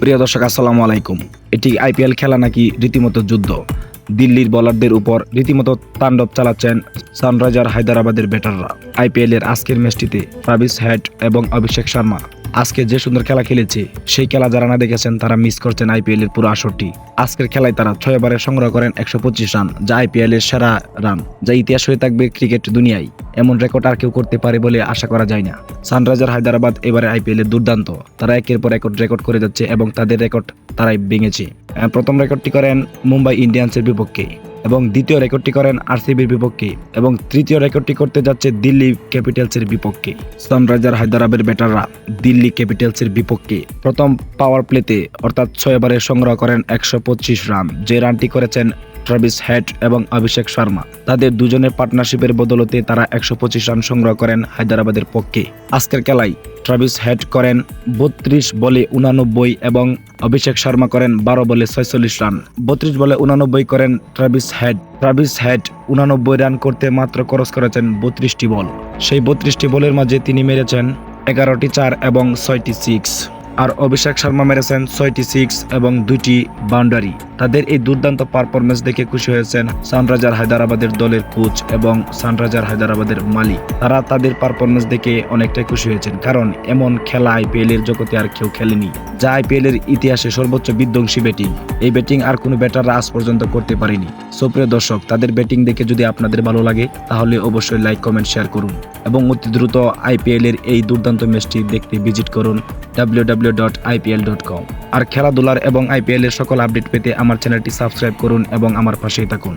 প্রিয় দর্শক, আসসালামু আলাইকুম। এটি আইপিএল খেলা নাকি রীতিমতো যুদ্ধ? দিল্লির বলারদের উপর রীতিমতো তাণ্ডব চালাচ্ছেন সানরাইজার হায়দরাবাদের ব্যাটাররা। আইপিএল এর আজকের ম্যাচটিতে ট্রাভিস হ্যাট এবং অভিষেক শর্মা আজকে যে সুন্দর খেলা খেলেছে, সেই খেলা যারা না দেখেছেন, তারা মিস করছেন আইপিএল এর পুরো আসরটি। আজকের খেলায় তারা ছয় বারে সংগ্রহ করেন একশো পঁচিশ রান, যা আইপিএল এর সেরা রান, যা ইতিহাস হয়ে থাকবে ক্রিকেট দুনিয়ায়। এমন রেকর্ড আর কেউ করতে পারে বলে আশা করা যায় না। সানরাইজার হায়দ্রাবাদ এবারে আইপিএল এর দুর্দান্ত। তারা একের পর এক রেকর্ড করে যাচ্ছে এবং তাদের রেকর্ড তারাই ভেঙেছে। প্রথম রেকর্ডটি করেন মুম্বাই ইন্ডিয়ান্সের বিপক্ষে। এবং দ্বিতীয় রেকর্ডটি করেন আরসিবির বিপক্ষে এবং তৃতীয় রেকর্ডটি করতে যাচ্ছে দিল্লি ক্যাপিটালসের বিপক্ষে। সানরাইজার হায়দ্রাবাদের ব্যাটাররা দিল্লি ক্যাপিটালসের বিপক্ষে প্রথম পাওয়ার প্লেতে অর্থাৎ ছয় সংগ্রহ করেন একশো পঁচিশ রান, যে রানটি করেছেন ট্রাভিস হ্যাট এবং অভিষেক শর্মা। তাদের দুজনের পার্টনারশিপের বদলতে তারা একশো পঁচিশ রান সংগ্রহ করেন হায়দ্রাবাদের পক্ষে। আজকের খেলায় ট্রাভিস হেড করেন বত্রিশ বলে উনানব্বই এবং অভিষেক শর্মা করেন বারো বলে ছয়চল্লিশ রান। বত্রিশ বলে উনানব্বই করেন ট্রাভিস হেড। ট্রাভিস হেড উনানব্বই রান করতে মাত্র খরচ করেছেন বত্রিশটি বল। সেই বত্রিশটি বলের মাঝে তিনি মেরেছেন এগারোটি চার এবং ছয়টি সিক্স। আর অভিষেক শর্মা মেরেছেন ছয়টি সিক্স এবং দুটি বাউন্ডারি তাদের এই দুর্দান্ত পারফরমেন্স দেখে খুশি হয়েছেন সানরাইজার হায়দ্রাবাদের দলের কোচ এবং সানরাইজার হায়দ্রাবাদের মালিক। তারা তাদের পারফরমেন্স দেখে অনেকটাই খুশি হয়েছেন, কারণ এমন খেলা আইপিএল এর জগতে আর কেউ খেলেনি। যা আইপিএল এর ইতিহাসে সর্বোচ্চ বিধ্বংসী ব্যাটিং। এই ব্যাটিং আর কোনো ব্যাটাররা আজ পর্যন্ত করতে পারেনি। সুপ্রিয় দর্শক, তাদের ব্যাটিং দেখে যদি আপনাদের ভালো লাগে, তাহলে অবশ্যই লাইক, কমেন্ট, শেয়ার করুন এবং অতি দ্রুত আইপিএল এর এই দুর্দান্ত ম্যাচটি দেখতে ভিজিট করুন www.ipl.com আর খেলাধুলার এবং আইপিএল এর সকল আপডেট পেতে আমার চ্যানেলটি সাবস্ক্রাইব করুন এবং আমার পাশেই থাকুন।